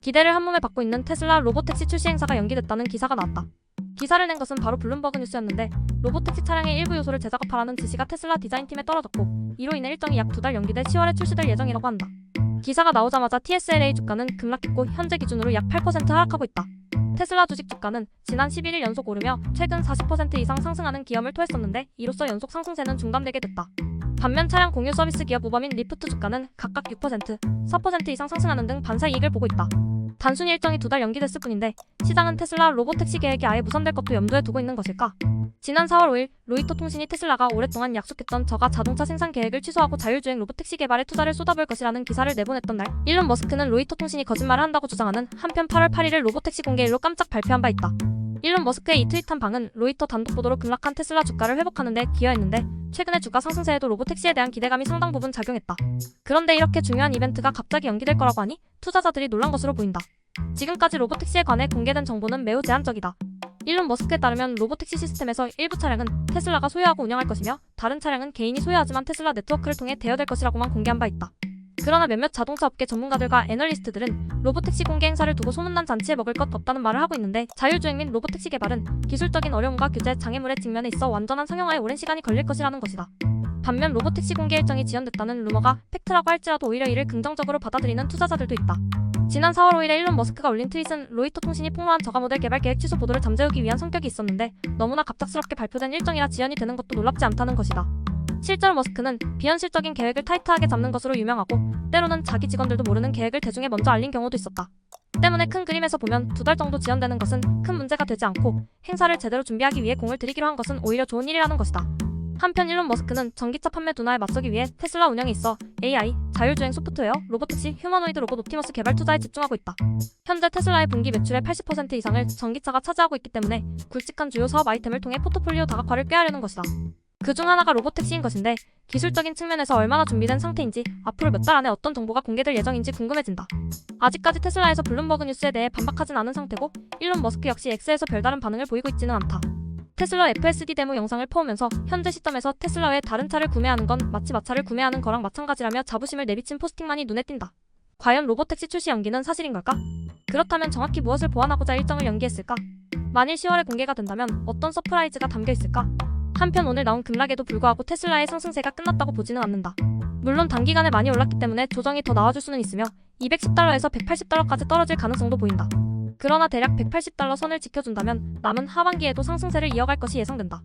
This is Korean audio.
기대를 한몸에 받고 있는 테슬라 로보택시 출시 행사가 연기됐다는 기사가 나왔다. 기사를 낸 것은 바로 블룸버그 뉴스였는데 로보택시 차량의 일부 요소를 재작업하라는 지시가 테슬라 디자인팀에 떨어졌고 이로 인해 일정이 약 두 달 연기돼 10월에 출시될 예정이라고 한다. 기사가 나오자마자 TSLA 주가는 급락했고 현재 기준으로 약 8% 하락하고 있다. 테슬라 주식 주가는 지난 11일 연속 오르며 최근 40% 이상 상승하는 기염을 토했었는데 이로써 연속 상승세는 중단되게 됐다. 반면 차량 공유 서비스 기업 우버민 리프트 주가는 각각 6%, 4% 이상 상승하는 등 반사 이익을 보고 있다. 단순히 일정이 두 달 연기됐을 뿐인데 시장은 테슬라 로보택시 계획이 아예 무산될 것도 염두에 두고 있는 것일까? 지난 4월 5일 로이터 통신이 테슬라가 오랫동안 약속했던 저가 자동차 생산 계획을 취소하고 자율주행 로보택시 개발에 투자를 쏟아부을 것이라는 기사를 내보냈던 날 일론 머스크는 로이터 통신이 거짓말을 한다고 주장하는 한편 8월 8일을 로보택시 공개일로 깜짝 발표한 바 있다. 일론 머스크의 이 트윗한 방은 로이터 단독 보도로 급락한 테슬라 주가를 회복하는 데 기여했는데 최근의 주가 상승세에도 로보택시에 대한 기대감이 상당 부분 작용했다. 그런데 이렇게 중요한 이벤트가 갑자기 연기될 거라고 하니 투자자들이 놀란 것으로 보인다. 지금까지 로보택시에 관해 공개된 정보는 매우 제한적이다. 일론 머스크에 따르면 로보택시 시스템에서 일부 차량은 테슬라가 소유하고 운영할 것이며 다른 차량은 개인이 소유하지만 테슬라 네트워크를 통해 대여될 것이라고만 공개한 바 있다. 그러나 몇몇 자동차 업계 전문가들과 애널리스트들은 로보택시 공개 행사를 두고 소문난 잔치에 먹을 것 없다는 말을 하고 있는데 자율주행 및 로보택시 개발은 기술적인 어려움과 규제, 장애물의 직면에 있어 완전한 상용화에 오랜 시간이 걸릴 것이라는 것이다. 반면 로보택시 공개 일정이 지연됐다는 루머가 팩트라고 할지라도 오히려 이를 긍정적으로 받아들이는 투자자들도 있다. 지난 4월 5일에 일론 머스크가 올린 트윗은 로이터 통신이 폭로한 저가 모델 개발 계획 취소 보도를 잠재우기 위한 성격이 있었는데 너무나 갑작스럽게 발표된 일정이라 지연이 되는 것도 놀랍지 않다는 것이다. 실제로 머스크는 비현실적인 계획을 타이트하게 잡는 것으로 유명하고 때로는 자기 직원들도 모르는 계획을 대중에 먼저 알린 경우도 있었다. 때문에 큰 그림에서 보면 두 달 정도 지연되는 것은 큰 문제가 되지 않고 행사를 제대로 준비하기 위해 공을 들이기로 한 것은 오히려 좋은 일이라는 것이다. 한편 일론 머스크는 전기차 판매 둔화에 맞서기 위해 테슬라 운영에 있어 AI, 자율주행 소프트웨어, 로보택시, 휴머노이드 로봇 옵티머스 개발 투자에 집중하고 있다. 현재 테슬라의 분기 매출의 80% 이상을 전기차가 차지하고 있기 때문에 굵직한 주요 사업 아이템을 통해 포트폴리오 다각화를 꾀하려는 것이다. 그 중 하나가 로보택시인 것인데 기술적인 측면에서 얼마나 준비된 상태인지 앞으로 몇 달 안에 어떤 정보가 공개될 예정인지 궁금해진다. 아직까지 테슬라에서 블룸버그 뉴스에 대해 반박하진 않은 상태고 일론 머스크 역시 X에서 별다른 반응을 보이고 있지는 않다. 테슬라 FSD 데모 영상을 퍼오면서 현재 시점에서 테슬라 외 다른 차를 구매하는 건 마치 마차를 구매하는 거랑 마찬가지라며 자부심을 내비친 포스팅만이 눈에 띈다. 과연 로보택시 출시 연기는 사실인 걸까? 그렇다면 정확히 무엇을 보완하고자 일정을 연기했을까? 만일 10월에 공개가 된다면 어떤 서프라이즈가 담겨 있을까? 한편 오늘 나온 급락에도 불구하고 테슬라의 상승세가 끝났다고 보지는 않는다. 물론 단기간에 많이 올랐기 때문에 조정이 더 나와줄 수는 있으며 210달러에서 180달러까지 떨어질 가능성도 보인다. 그러나 대략 180달러 선을 지켜준다면 남은 하반기에도 상승세를 이어갈 것이 예상된다.